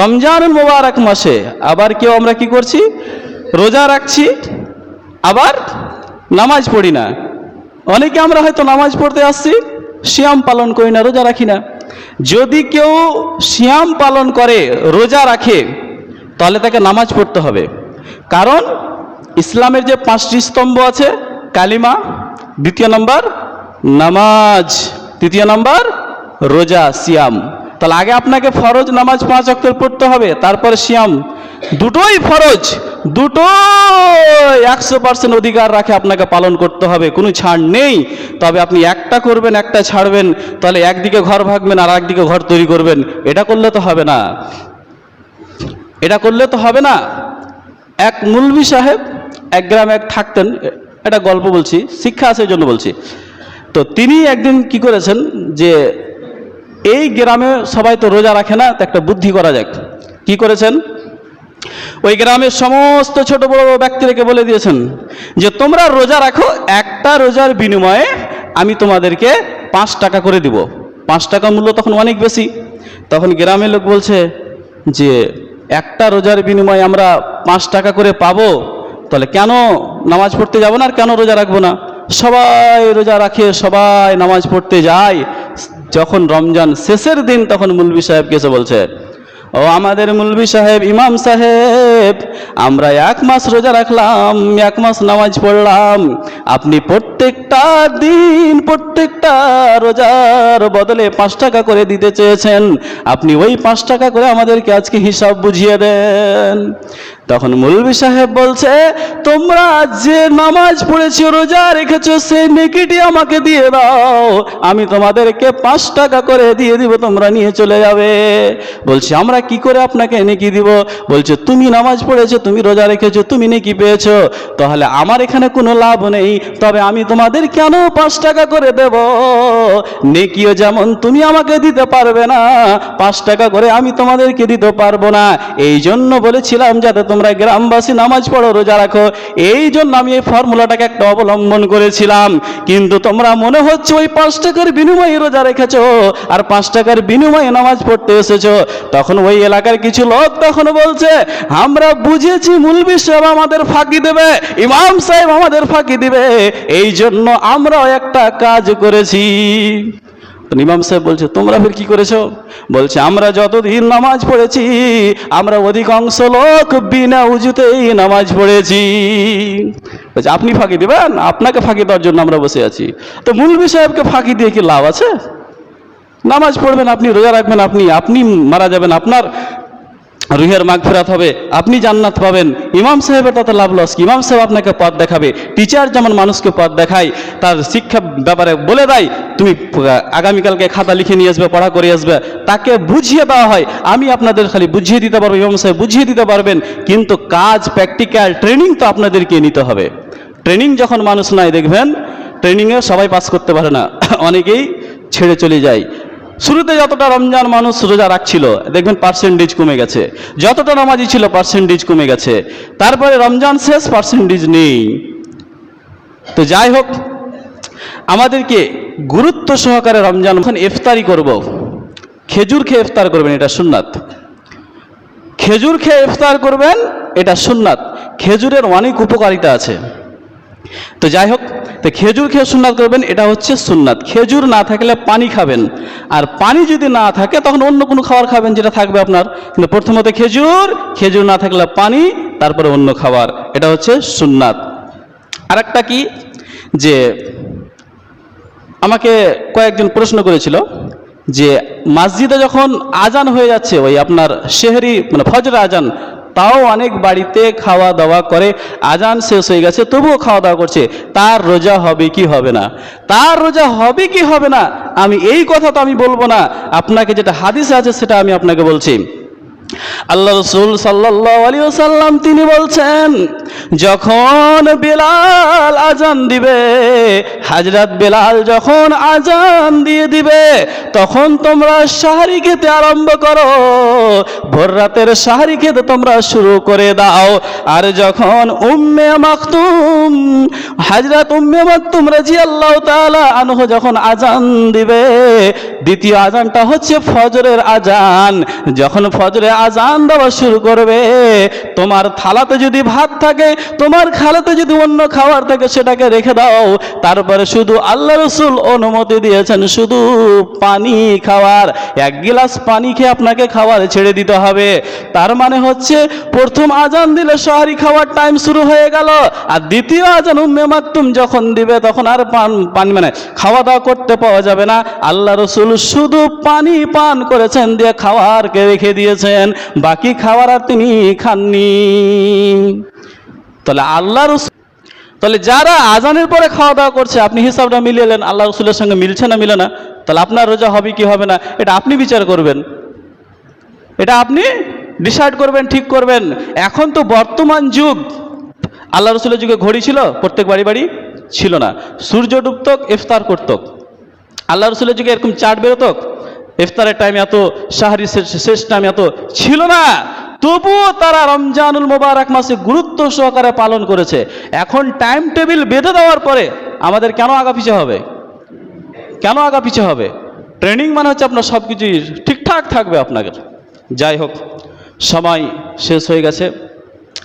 রমজান মোবারক মাসে আবার কেউ আমরা কি করছি? রোজা রাখছি, আবার নামাজ পড়ি না। অনেকে আমরা হয়তো নামাজ পড়তে আসছি, সিয়াম পালন করি না, রোজা রাখি না। যদি কেউ সিয়াম পালন করে, রোজা রাখে, তাহলে তাকে নামাজ পড়তে হবে। কারণ ইসলামের যে পাঁচটি স্তম্ভ আছে, কালিমা, দ্বিতীয় নম্বর নামাজ, তৃতীয় নম্বর রোজা, সিয়াম। তাহলে আগে আপনাকে ফরজ নামাজ পাঁচ অক্ষর পড়তে হবে, তারপরে সিয়াম। দুটোই ফরজ দুটো একশো পার্সেন্ট অধিকার রাখে আপনাকে পালন করতে হবে, কোনো ছাড় নেই। তবে আপনি একটা করবেন, একটা ছাড়বেন, তাহলে একদিকে ঘর ভাগবেন আর একদিকে ঘর তৈরি করবেন। এটা করলে তো হবে না। এটা করলে তো হবে না। এক মুলবি সাহেব, এক গ্রামে এক থাকতেন এটা গল্প বলছি, শিক্ষা আছে জন্য বলছি। তো তিনি একদিন কি করেছেন যে এই গ্রামে সবাই তো রোজা রাখে না, তো একটা বুদ্ধি করা যাক। কি করেছেন? ওই গ্রামের সমস্ত ছোট বড় ব্যক্তিদেরকে বলে দিয়েছেন যে, তোমরা রোজা রাখো, একটা রোজার বিনিময়ে আমি তোমাদেরকে পাঁচ টাকা করে দিব। পাঁচ টাকা মূল্য তখন অনেক বেশি। তখন গ্রামের লোক বলছে যে, একটা রোজার বিনিময়ে আমরা পাঁচ টাকা করে পাবো, তাহলে কেন নামাজ পড়তে যাব না আর কেন রোজা রাখব না? সবাই রোজা রাখে, সবাই নামাজ পড়তে যায়। যখন রমজান শেষের দিন, তখন মুলবি সাহেব কেসে বলছে, ও আমাদের মুলবি সাহেব, ইমাম সাহেব, আমরা এক মাস রোজা রাখলাম, এক মাস নামাজ পড়লাম। আপনি প্রত্যেকটা দিন, প্রত্যেকটা রোজার বদলে পাঁচ টাকা করে দিতে চেয়েছেন। আপনি ওই পাঁচ টাকা করে আমাদেরকে আজকে হিসাব বুঝিয়ে দেন। তখন মুলবি সাহেব বলছে, তোমরা যে নামাজ পড়েছো, রোজা রেখেছো, সেই নেকিটি আমাকে দিয়ে দাও। আমি তোমাদেরকে পাঁচ টাকা করে দিয়ে দিব, তোমরা নিয়ে চলে যাবে। বলছি, আমরা কি করে আপনাকে নেকি দিব? বলছে, তুমি নামাজ পড়েছো, তুমি রোজা রেখেছো, তুমি নেকি পেয়েছ। তাহলে আমার এখানে কোনো লাভ নেই। তবে আমি তোমাদের কেন পাঁচ টাকা করে দেব? নেকিও যেমন তুমি আমাকে দিতে পারবে না, পাঁচ টাকা করে আমি তোমাদেরকে দিতে পারব না। এই জন্য বলেছিলাম, যাতে তোমরা গ্রামবাসী নামাজ পড়ো, রোজা রাখো। এই জন্য আমি এই ফর্মুলাটাকে একটা অবলম্বন করেছিলাম। কিন্তু তোমরা মনে হচ্ছে ওই পাঁচ টাকার বিনিময়ে রোজা রেখেছো আর পাঁচ টাকার বিনিময়ে নামাজ পড়তে এসেছ। তখন ওই এলাকার কিছু লোক তখন বলছে, আমরা বুঝেছি মুলবি সাহেব আমাদের ফাঁকি দেবে, ইমাম সাহেব আমাদের ফাঁকি দিবে। এই জন্য আমরাও একটা কাজ করেছি। ইমাম সাহেব বলছে, তোমরা ফের কি করেছ? বলছে, আমরা যতদিন নামাজ পড়েছি, আমরা অধিকাংশ লোক বিনা উজুতেই নামাজ পড়েছি। বলছে, আপনি ফাঁকি দেবেন? আপনাকে ফাঁকি দেওয়ার জন্য আমরা বসে আছি। তো মুলবি সাহেবকে ফাঁকি দিয়ে কি লাভ আছে? নামাজ পড়বেন আপনি, রোজা রাখবেন আপনি আপনি মারা যাবেন, আপনার রুহের মাগ ফেরাত হবে। আপনি জান্নাত পাবেন। ইমাম সাহেবের তাতে লাভ লস? ইমাম সাহেব আপনাকে পথ দেখাবে। টিচার যেমন মানুষকে পথ দেখায়, তার শিক্ষা ব্যাপারে বলে দেয়, তুমি আগামীকালকে খাতা লিখে নিয়ে আসবে, পড়া করে আসবে। তাকে বুঝিয়ে দেওয়া হয়। আমি আপনাদের খালি বুঝিয়ে দিতে পারব, ইমাম সাহেব বুঝিয়ে দিতে পারবেন। কিন্তু কাজ প্র্যাকটিক্যাল ট্রেনিং তো আপনাদেরকে নিতে হবে। ট্রেনিং যখন মানুষ নাই দেখবেন ট্রেনিংয়ে সবাই পাস করতে পারে না। অনেকেই ছেড়ে চলে যায়। শুরুতে যতটা রমজান মানুষ রোজা রাখছিল, দেখবেন পার্সেন্টেজ কমে গেছে। যতটা নামাজি ছিল পার্সেন্টেজ কমে গেছে। তারপরে রমজান শেষ পার্সেন্টেজ নেই। তো যাই হোক, আমাদেরকে গুরুত্ব সহকারে রমজান যখন ইফতারি করব। খেজুর খেয়ে ইফতার করবেন, এটা সুন্নাত। খেজুর খেয়ে ইফতার করবেন, এটা সুন্নাত। খেজুরের অনেক উপকারিতা আছে। তো যাই হোক, তো খেজুর খেয়ে সুন্নাত করবেন, এটা হচ্ছে সুন্নাত। খেজুর না থাকলে পানি খাবেন। আর পানি যদি না থাকে, তখন অন্য কোনো খাবার খাবেন যেটা থাকবে আপনার। কিন্তু প্রথমত খেজুর খেজুর না থাকলে পানি, তারপরে অন্য খাবার। এটা হচ্ছে সুন্নাত। আর একটা কি? যে আমাকে কয়েকজন প্রশ্ন করেছিল যে, মসজিদে যখন আজান হয়ে যাচ্ছে, ওই আপনার শেহরি মানে ফজর আজান তাও অনেক বাড়িতে খাওয়া দাওয়া করে। আজান শেষ হয়ে গেছে, তবুও খাওয়া দাওয়া করছে। তার রোজা হবে কি হবে না? তার রোজা হবে কি হবে না? আমি এই কথা তো আমি বলব না। আপনাকে যেটা হাদিস আছে সেটা আমি আপনাকে বলছি। আল্লাহ রসুল সাল্লাহ আলী সাল্লাম তিনি বলছেন যখন বেলাল আজান দিবে, হাজরাত বেলাল যখন আজান দিয়ে দিবে, তখন তোমরা সাহারি খেতে আরম্ভ করো। ভোর রাতের সাহারি খেতে তোমরা শুরু করে দাও। আর যখন উম্মে মাকতুম, হাজরাত উম্মে মাকতুম রাজি আল্লাহ তাআলা আনহু যখন আজান দিবে, দ্বিতীয় আজানটা হচ্ছে ফজরের আজান। যখন ফজরে আজান দেওয়া শুরু করবে, তোমার থালাতে যদি ভাত থাকে তোমার খালাতে যদি অন্য খাবার থাকে সেটাকে রেখে দাও। তারপরে শুধু আল্লাহ রসুল অনুমতি দিয়েছেন, শুধু পানি খাওয়ার। এক গিলাস পানি খেয়ে আপনাকে খাবার ছেড়ে দিতে হবে। তার মানে হচ্ছে, প্রথম আজান দিলে শহরি খাওয়ার টাইম শুরু হয়ে গেল, আর দ্বিতীয় আজান উম্মে মাকতুম যখন দিবে, তখন আর পান, পানি মানে খাওয়া দাওয়া করতে পাওয়া যাবে না। আল্লাহ রসুল শুধু পানি পান করেছেন, দিয়ে খাওয়ারকে রেখে দিয়েছেন। বাকি খাওয়ার আর তিনি খাননি। তাহলে আল্লাহ রসুল তাহলে যারা আজানের পরে খাওয়া দাওয়া করছে, আপনি হিসাবটা মিলিয়ে আল্লাহ রসুলের সঙ্গে মিলছে না মিলে না, তাহলে আপনার রোজা হবে কি হবে না, এটা আপনি বিচার করবেন। এটা আপনি ডিসাইড করবেন, ঠিক করবেন। এখন তো বর্তমান যুগ। আল্লাহ রসুলের যুগে ঘড়ি ছিল, প্রত্যেক বাড়ি বাড়ি ছিল না। সূর্য ডুবতক, ইফতার করতক। আল্লাহ রসুলের যুগে এরকম চাট বেরোতক। ইফতারের টাইম এত শেষ- শেষ টাইম এত ছিল না। তবুও তারা রমজানুল মোবারক মাসে গুরুত্ব সহকারে পালন করেছে। এখন টাইম টেবিল বেঁধে দেওয়ার পরে আমাদের কেন আগা পিছে হবে? কেন আগা পিছে হবে? ট্রেনিং মানে হচ্ছে আপনার সব কিছুই ঠিকঠাক থাকবে আপনাদের। যাই হোক, সময় শেষ হয়ে গেছে।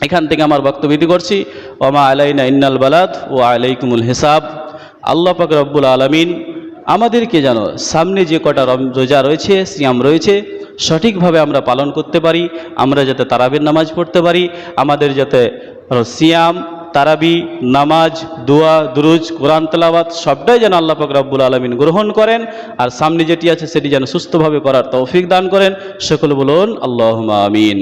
এখান থেকে আমার বক্তব্য করছি। ওমা আলাইনা ইন্নাল বালাদ ও আলাইকুমুল হিসাব। আল্লাহ পাক রব্বুল আলমিন আমাদেরকে যেন সামনে যে কটা রোজা রয়েছে, সিয়াম রয়েছে, সঠিকভাবে আমরা পালন করতে পারি, আমরা যাতে তারাবির নামাজ পড়তে পারি, আমাদের যাতে সিয়াম, তারাবি, নামাজ, দোয়া, দুরুজ, কোরআন, তেলাওয়াত সবটাই যেন আল্লাহ পাক রব্বুল আলমিন গ্রহণ করেন, আর সামনে যেটি আছে সেটি যেন সুস্থভাবে করার তৌফিক দান করেন। সকল বলুন আল্লাহ আমিন।